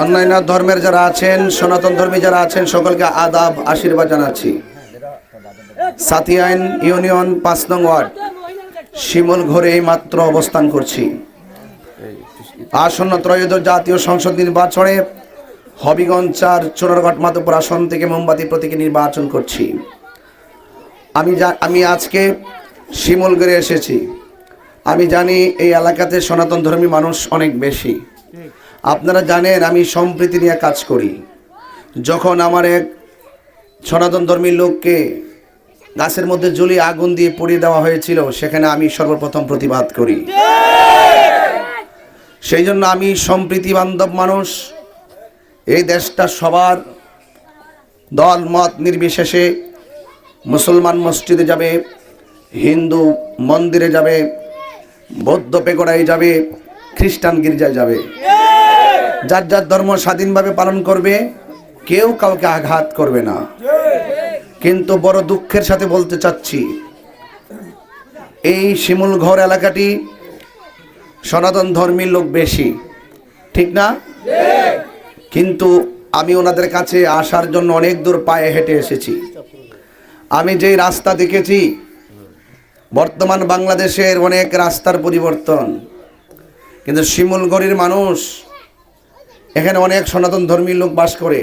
অন্যান্য ধর্মের যারা আছেন, সনাতন যারা আছেন, সকলকে আদাব, আশীর্বাদ জানাচ্ছি। ইউনিয়ন পাঁচ নং ওয়ার্ড, শিমুল ঘরে মাত্র অবস্থান করছি। আসন্ন ত্রয়োদশ জাতীয় সংসদ নির্বাচনে হবিগঞ্জ চার, চোরারঘাট, মাধবপুর আসন থেকে মোমবাতি প্রতীকে নির্বাচন করছি। আমি আমি আজকে শিমুলগড়ে এসেছি। আমি জানি এই এলাকাতে সনাতন ধর্মী মানুষ অনেক বেশি। আপনারা জানেন আমি সম্প্রীতি নিয়ে কাজ করি। যখন আমার এক সনাতন ধর্মী লোককে গাছের মধ্যে জ্বলিয়ে আগুন দিয়ে পুড়িয়ে দেওয়া হয়েছিল, সেখানে আমি সর্বপ্রথম প্রতিবাদ করি। সেই জন্য আমি সম্প্রীতি বান্ধব মানুষ। এই দেশটা সবার দল, মত নির্বিশেষে মুসলমান মসজিদে যাবে, হিন্দু মন্দিরে যাবে বৌদ্ধ পেগোড়ায় যাবে, খ্রিস্টান গির্জায় যাবে। যার যার ধর্ম স্বাধীনভাবে পালন করবে, কেউ কাউকে আঘাত করবে না। কিন্তু বড় দুঃখের সাথে বলতে চাচ্ছি, এই শিমুল ঘর এলাকাটি সনাতন ধর্মীর লোক বেশি, ঠিক না? কিন্তু আমি ওনাদের কাছে আসার জন্য অনেক দূর পায়ে হেঁটে এসেছি। আমি যেই রাস্তা দেখেছি বর্তমান বাংলাদেশের অনেক রাস্তার পরিবর্তন। কিন্তু শিমুলগড়ির মানুষ এখানে অনেক সনাতন ধর্মী লোক বাস করে।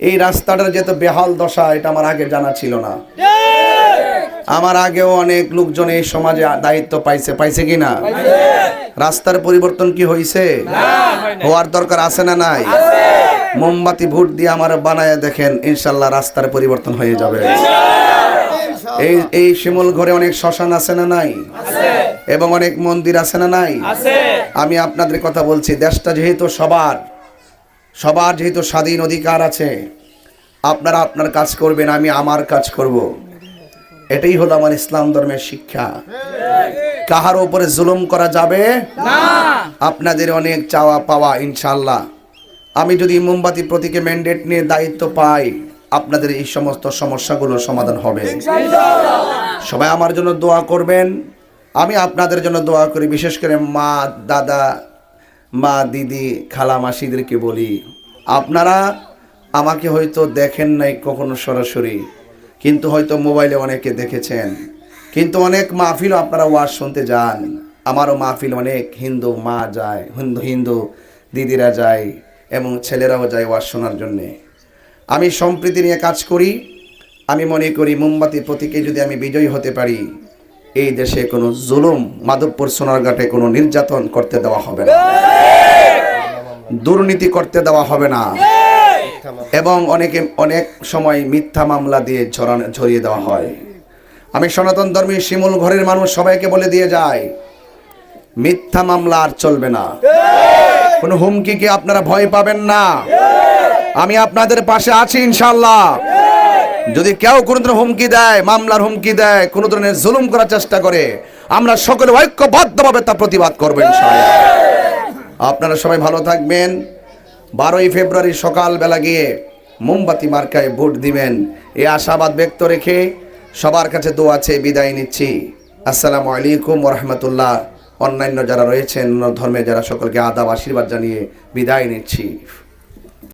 এই রাস্তাটার যেহেতু বেহাল দশা, এটা আমার আগে জানা ছিল না। আমার আগেও অনেক লোকজন এই সমাজে দায়িত্ব পাইছে পাইছে কি না? রাস্তার পরিবর্তন কি হয়েছে হওয়ার দরকার আছে না নাই? মোমবাতি ভোট দিয়ে আমার বানায় দেখেন, ইনশাল্লাহ রাস্তার পরিবর্তন হয়ে যাবে। এই এই শিমুল ঘরে অনেক শ্মশান আছে না নাই? এবং অনেক মন্দির আছে না নাই? আমি আপনাদের কথা বলছি দেশটা যেহেতু সবার সবার যেহেতু স্বাধীন অধিকার আছে আপনারা আপনার কাজ করবেন আমি আমার কাজ করব। এটাই হলো আমার ইসলাম ধর্মের শিক্ষা। কাহার উপরে জুলুম করা যাবে? আপনাদের অনেক চাওয়া পাওয়া ইনশাল্লাহ। আমি যদি মোমবাতি প্রতীকে ম্যান্ডেট নিয়ে দায়িত্ব পাই আপনাদের এই সমস্ত সমস্যাগুলোর সমাধান হবে। সবাই আমার জন্য দোয়া করবেন। আমি আপনাদের জন্য দোয়া করি বিশেষ করে মা দাদা মা দিদি খালা মাসিদেরকে বলি আপনারা আমাকে হয়তো দেখেন নাই কখনো সরাসরি কিন্তু হয়তো মোবাইলে অনেকে দেখেছেন। কিন্তু অনেক মাহফিলও আপনারা ওয়াজ শুনতে যান। আমারও মাহফিল অনেক হিন্দু মা যায় হিন্দু হিন্দু দিদিরা যায় এবং ছেলেরাও যায় ওয়াজ শোনার জন্যে। আমি সম্প্রীতি নিয়ে কাজ করি। আমি মনে করি মোমবাতি প্রতীকে যদি আমি বিজয়ী হতে পারি, এই দেশে কোনো জুলুম মাধবপুর সোনারঘাটে কোনো নির্যাতন করতে দেওয়া হবে না। দুর্নীতি করতে দেওয়া হবে না। এবং অনেকে অনেক সময় মিথ্যা মামলা দিয়ে ঝরানো, ঝরিয়ে দেওয়া হয়। আমি সনাতন ধর্মী শিমুল ঘরের মানুষ সবাইকে বলে দিয়ে যায় মিথ্যা মামলা আর চলবে না। কোনো হুমকিকে আপনারা ভয় পাবেন না? আমি আপনাদের পাশে আছি ইনশাল্লাহ যদি কেউ কোনো ধরনের হুমকি দেয়, মামলার হুমকি দেয় কোনো ধরনের জুলুম করার চেষ্টা করে, আমরা সকলে ঐক্যবদ্ধভাবে তা প্রতিবাদ করব ইনশাআল্লাহ। আপনারা সবাই ভালো থাকবেন। বারোই ফেব্রুয়ারি সকালবেলা গিয়ে মোমবাতি মার্কায় ভোট দিবেন। এ আশাবাদ ব্যক্ত রেখে সবার কাছে দোয়া চেয়ে বিদায় নিচ্ছি। আসসালামু আলাইকুম রহমতুল্লাহ অন্যান্য যারা রয়েছেন, অন্য ধর্মে যারা সকলকে আদাব, আশীর্বাদ জানিয়ে বিদায় নিচ্ছি।